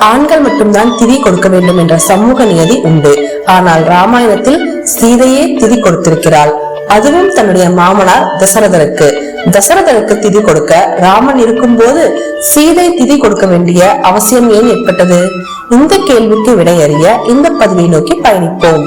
ஆண்கள் மட்டும்தான் திதி கொடுக்க வேண்டும் என்ற சமூக நியதி உண்டு. ஆனால் ராமாயணத்தில் சீதையே திதி கொடுத்திருக்கிறாள். அதுவும் தன்னுடைய மாமனார் தசரதருக்கு. தசரதருக்கு திதி கொடுக்க ராமன் இருக்கும்போது சீதை திதி கொடுக்க வேண்டிய அவசியம் ஏன் ஏற்பட்டது? இந்த கேள்விக்கு விடையறிய இந்த பதிவை நோக்கி பயணிப்போம்.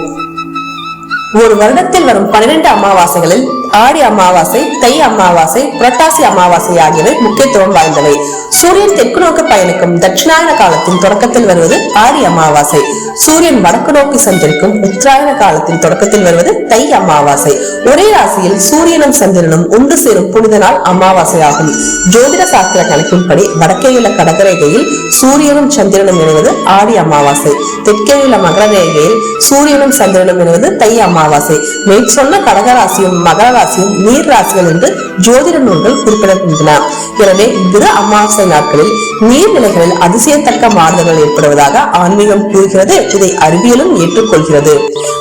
ஒரு வருடத்தில் வரும் பன்னிரண்டு அமாவாசைகளில் ஆடி அமாவாசை தை அமாவாசை புரட்டாசி அமாவாசை ஆகியவை முக்கியத்துவம் வாய்ந்தவை. சூரியன் தெற்கு நோக்கி பயணிக்கும் தட்சிணாயன காலத்தின் தொடக்கத்தில் வருவது ஆடி அமாவாசை. சூரியன் வடக்கு நோக்கி சஞ்சரிக்கும் உத்தராயண காலத்தின் தொடக்கத்தில் வருவது தை அமாவாசை. ஒரே ராசியில் சூரியனும் சந்திரனும் ஒன்று சேரும் புனித நாள் அமாவாசை ஆகும். ஜோதிட சாஸ்திர கணக்கின்படி வடக்கேயுள்ள கடகரேகையில் சூரியனும் சந்திரனும் இணைவது ஆடி அமாவாசை. தெற்கேயுள்ள மகர ரேகையில் சூரியனும் சந்திரனும் இணைவது தை அமாவாசை. மேற்சொன்ன கடகராசியும் மகர ராசியும் நீர் ராசிகள் என்று ஜோதிட நூல்கள் குறிப்பிடுகின்றன எனவே இவ்விரு அமாவாசை நாட்களில் நீர்நிலைகளில் அதிசயத்தக்க மாறுதல்கள் ஏற்படுவதாக ஆன்மீகம் கூறுகிறது. இதை அறிவியலும் ஏற்றுக்கொள்கிறது.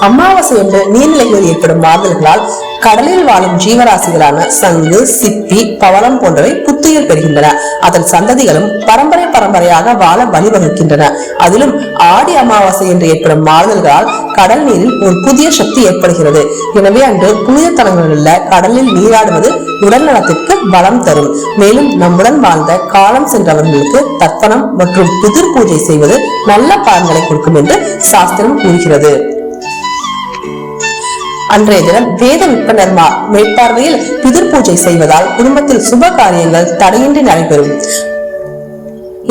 அமாவாசை என்று நீர்நிலைகளில் ஏற்படும் மாறுதல்களால் கடலில் வாழும் ஜீவராசிகளான சங்கு சிப்பி பவளம் போன்றவை புத்துயிர் பெறுகின்றன. அதன் சந்ததிகளும் பரம்பரை பரம்பரையாக வாழ வழிவகுக்கின்றன. அதிலும் ஆடி அமாவாசை என்று ஏற்படும் மாறுதல்களால் கடல் நீரில் ஒரு புதிய சக்தி ஏற்படுகிறது. எனவே அன்று புனித தலங்களில் உள்ள கடலில் நீராடுவது உடல் நலத்திற்கு பலம் தரும். மேலும் நம்முடன் வாழ்ந்த காலம் சென்றவர்களுக்கு தர்ப்பணம் மற்றும் புதிர் பூஜை செய்வது நல்ல பலன்களை கொடுக்கும் என்று சாஸ்திரம் கூறுகிறது. அன்றைய தினம் வேத விற்பனர் மேற்பார்வையில் பிதிர் பூஜை செய்வதால் குடும்பத்தில் சுப காரியங்கள் தடையின்றி நடைபெறும்.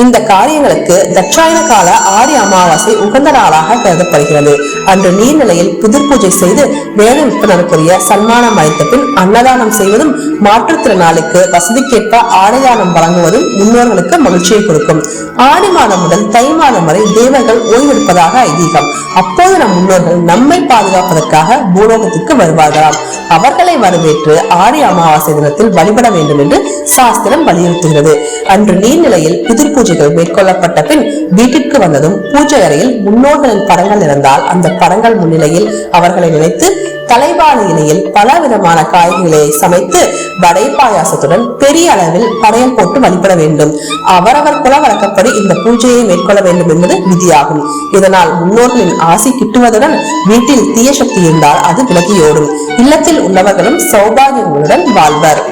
இந்த காரியங்களுக்கு தட்சாயன கால ஆரி அமாவாசை உகந்த நாளாக கருதப்படுகிறது. அன்று நீர்நிலையில் புதிர் பூஜை செய்து வேத விற்பனருக்குரிய சன்மானம் அளித்த பின் அன்னதானம் செய்வதும் மாற்றுத்திறனாளிக்கு வசதிக்கேற்ப ஆடைதானம் வழங்குவதும் முன்னோர்களுக்கு மகிழ்ச்சியை கொடுக்கும். ஆடி மாதம் முதல் தை மாதம் வரை தேவர்கள் ஓய்வெடுப்பதாக ஐதீகம். அப்போது நம் முன்னோர்கள் நம்மை பாதுகாப்பதற்காக பூலோகத்துக்கு வருவார்களாம். அவர்களை வரவேற்று ஆடி அமாவாசை தினத்தில் வழிபட வேண்டும் என்று சாஸ்திரம் வலியுறுத்துகிறது. அன்று நீர்நிலையில் புதிர் பூஜைகள் மேற்கொள்ளப்பட்ட பின் வீட்டிற்கு வந்ததும் பூஜை அறையில் முன்னோர்களின் படங்கள் இருந்தால் அந்த படங்கள் முன்னிலையில் அவர்களை நினைத்து தலைவாழை இலையில் பல விதமான காய்கறிகளை சமைத்து வடை பாயாசத்துடன் பெரிய அளவில் படையல் போட்டு வழிபட வேண்டும். அவரவர் குல வழக்கப்படி இந்த பூஜையை மேற்கொள்ள வேண்டும் என்பது விதியாகும். இதனால் முன்னோர்களின் ஆசி கிட்டுவதுடன் வீட்டில் தீய சக்தி இருந்தால் அது விலகியோடும். இல்லத்தில் உள்ளவர்களும் சௌபாகியங்களுடன் வாழ்வர்.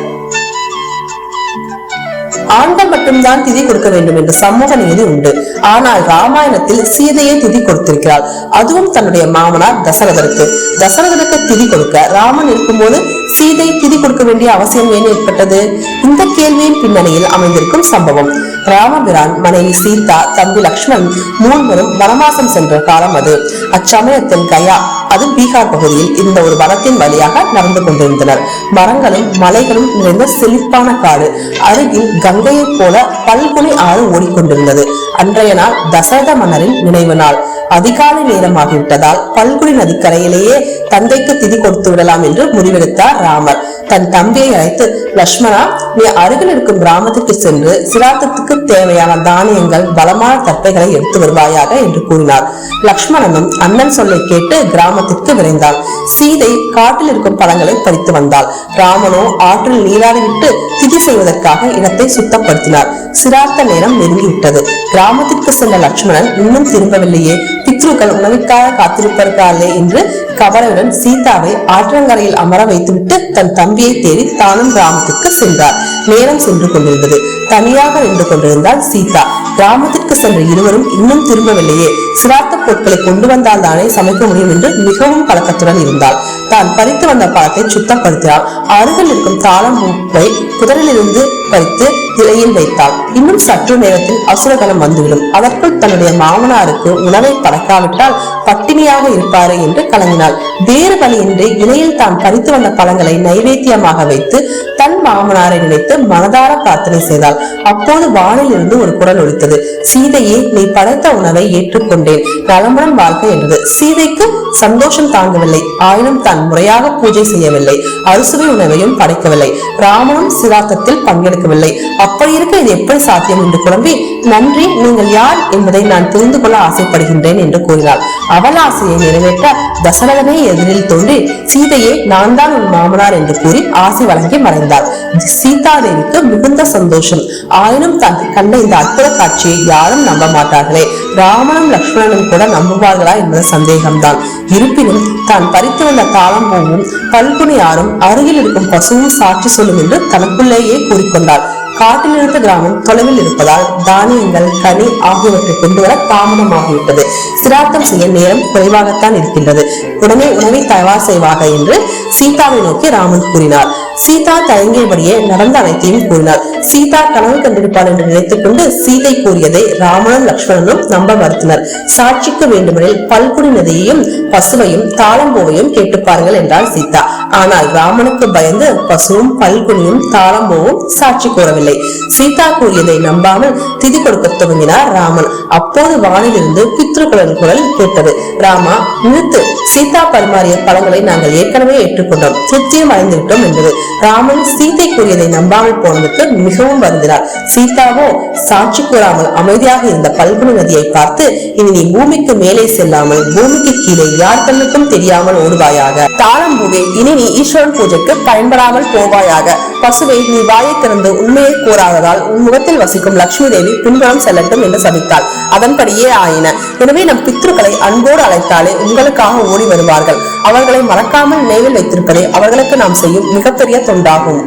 ஆண்கள் மட்டும்தான் திதி கொடுக்க வேண்டும் என்ற சமூக நீதி உண்டு. ஆனால் ராமாயணத்தில் சீதையை திதி கொடுத்திருக்கிறாள். அதுவும் தன்னுடைய மாமனார் தசரதருக்கு. தசரதருக்கு திதி கொடுக்க ராமன் இருக்கும்போது சீதை திதி கொடுக்க வேண்டிய அவசியம் ஏன் ஏற்பட்டது? இந்த கேள்வியின் பின்னணியில் அமைந்திருக்கும் சம்பவம். ராமபிரான் மனைவி சீதா தம்பி லக்ஷ்மண் மூன்வரும் வனவாசம் சென்ற காலம் அது. அச்சமயத்தில் கயா அது பீகார் பகுதியில் இந்த ஒரு வனத்தின் வழியாக நடந்து கொண்டிருந்தனர். மரங்களும் மலைகளும் நிறைந்த செழிப்பான காடு. அருகில் கங்கையைப் போல பல்குனி ஆறு ஓடிக்கொண்டிருந்தது. அன்றைய நாள் தசரத மன்னரின் நினைவு நாள். அதிகாலை நேரமாகிவிட்டதால் பல்குடி நதிக்கரையிலேயே தந்தைக்கு திதி கொடுத்து விடலாம் என்று முடிவெடுத்தார் ராமர். தன் தம்பியை அழைத்து லக்ஷ்மணா நீ அருகில் இருக்கும் கிராமத்திற்கு சென்று சிராத்தத்துக்கு தேவையான தானியங்கள் பலமான தட்டைகளை எடுத்து வருவாயாக என்று கூறினார். லக்ஷ்மணனும் அண்ணன் சொல்லை கேட்டு கிராமத்திற்கு விரைந்தான். சீதை காட்டில் இருக்கும் பழங்களை பறித்து வந்தாள். ராமனோ ஆற்றில் நீராடிவிட்டு திதி செய்வதற்காக இடத்தை சுத்தப்படுத்தினார். சிரார்த்த நேரம் நெருங்கிவிட்டது. கிராமத்திற்கு சென்ற லட்சுமணன் இன்னும் திரும்பவில்லையே. பித்ருக்கள் உணவிற்காக காத்திருப்பார்களே என்று கவலையுடன் சீதாவை ஆற்றங்கரையில் அமர வைத்துவிட்டு தன் தம்பியை தேடி தானும் கிராமத்திற்கு சென்றார். நேரம் சென்று கொண்டிருந்தது. தனியாக நின்று கொண்டிருந்தால் சீதா. கிராமத்திற்கு சென்ற இருவரும் இன்னும் திரும்பவில்லையே. சிராத்த பொருட்களை கொண்டு வந்தால் தானே சமைக்க முடியும் என்று மிகவும் கலக்கத்துடன் இருந்தாள். தான் பறித்து வந்த பழத்தை சுத்தப்படுத்தினாள். அருகில் இருக்கும் தாளம் பூவை புதரிலிருந்து பறித்து இலையில் வைத்தாள். சற்று நேரத்தில் அசுரகணம் வந்துவிடும். அதற்குள் தன்னுடைய மாமனாருக்கு உணவை படைக்காவிட்டால் பட்டினியாக இருப்பாரு என்று கலங்கினாள். வேறு வழியின்றி இலையில் தான் பறித்து வந்த பழங்களை நைவேத்தியமாக வைத்து தன் மாமனாரை நினைத்து மனதார பிரார்த்தனை செய்தாள். அப்போது வானில் இருந்து ஒரு குரல் ஒழித்தது சீதையே நீ படைத்த உணவை ஏற்றுக்கொண்டேன். நலமுடன் வாழ்க என்றது. சீதைக்கு சந்தோஷம் தாங்கவில்லை. ஆயினும் தான் முறையாக பூஜை செய்யவில்லை. அறுசுவை உணவையும் படைக்கவில்லை. ராமனும் சிராத்தத்தில் பங்கெடுக்கவில்லை. அப்படி இருக்க இது எப்படி சாத்தியம்? என்று குழம்பி நன்றி நீங்கள் யார் என்பதை நான் தெரிந்து கொள்ள ஆசைப்படுகின்றேன் என்று கூறினாள். அவள் ஆசையை நிறைவேற்ற தசரதனே எதிரில் தோன்றி சீதையே நான் தான் உன் மாமனார் என்று கூறி ஆசை வழங்கி மறைந்தார் சீதாதேவிக்கு மிகுந்த சந்தோஷம். ஆயினும் தான் கண்ட இந்த அற்புத காட்சியை யாரும் நம்ப மாட்டார்களே. ராமனும் லக்ஷ்மணனும் கூட நம்புவார்களா என்பது சந்தேகம்தான். இருப்பினும் தான் பறித்து வந்த தாளம்பூவும் பல்குனியாரும் அருகில் இருக்கும் பசுவும் சாட்சி சொல்லும் என்று தனக்குள்ளேயே கூறிக்கொண்டாள். காட்டில் இருந்த கிராமம் தொலைவில் இருப்பதால் தானியங்கள் கனி ஆகியவற்றை கொண்டு வர தாமதமாகிவிட்டது. சிராத்தம் செய்ய நேரம் குறைவாகத்தான் இருக்கின்றது. உடனே உணவை தயார் செய்வாக என்று சீதாவை நோக்கி ராமன் கூறினார். சீதா தயங்கியபடியே நடந்த அனைத்தையும் கூறினார். சீதா கனவு கண்டிருப்பாள் என்று நினைத்துக் கொண்டு சீதை கூறியதை ராமனும் லக்ஷ்மணனும் நம்ப மறுத்தனர். சாட்சிக்கு வேண்டுமெனில் பல்குடி நதியையும் பசுவையும் தாளம்பூவையும் கேட்டுப்பார்கள் என்றாள் சீதா. ஆனால் ராமனுக்கு பயந்து பசுவும் பல்குனியும் தாளம்பூவும் சாட்சி கூறவில்லை. சீதா கூறியதை நம்பாமல் திதி கொடுக்க துவங்கினார் ராமன். அப்போது வானிலிருந்து பித்ருக்களின் குரல் கேட்டது. ராமா நிறுத்து. சீதா பரிமாறிய பழங்களை நாங்கள் ஏற்கனவே ஏற்றுக்கொண்டோம். திருப்தியும் அடைந்துவிட்டோம் என்பது ராமன் சீதை கூறியதை நம்பாமல் போனதுக்கு மிகவும் வருந்தினார். சீதாவோ சாட்சி கூறாமல் அமைதியாக இருந்த பல்குனி நதியை பார்த்து இனி நீ பூமிக்கு மேலே செல்லாமல் பூமிக்கு கீழே யார் கண்ணுக்கும் தெரியாமல் ஓடுவாயாக? தாளம்பூவே இனி நீ ஈஸ்வரன் பூஜைக்கு பயன்படாமல் போவாயாக? பசுவை நீ வாயை திறந்து உண்மையை கூறாததால் உன் முகத்தில் வசிக்கும் லட்சுமி தேவி பின்புறம் செல்லட்டும் என்று சபித்தாள். அதன்படியே ஆயின. எனவே நம் பித்ருக்களை அன்போடு அழைத்தாலே உங்களுக்காக ஓடி வருவார்கள். அவர்களை மறக்காமல் நினைவில் வைத்திருப்பதே அவர்களுக்கு நாம் செய்யும் மிகப்பெரிய தொண்டாகும்.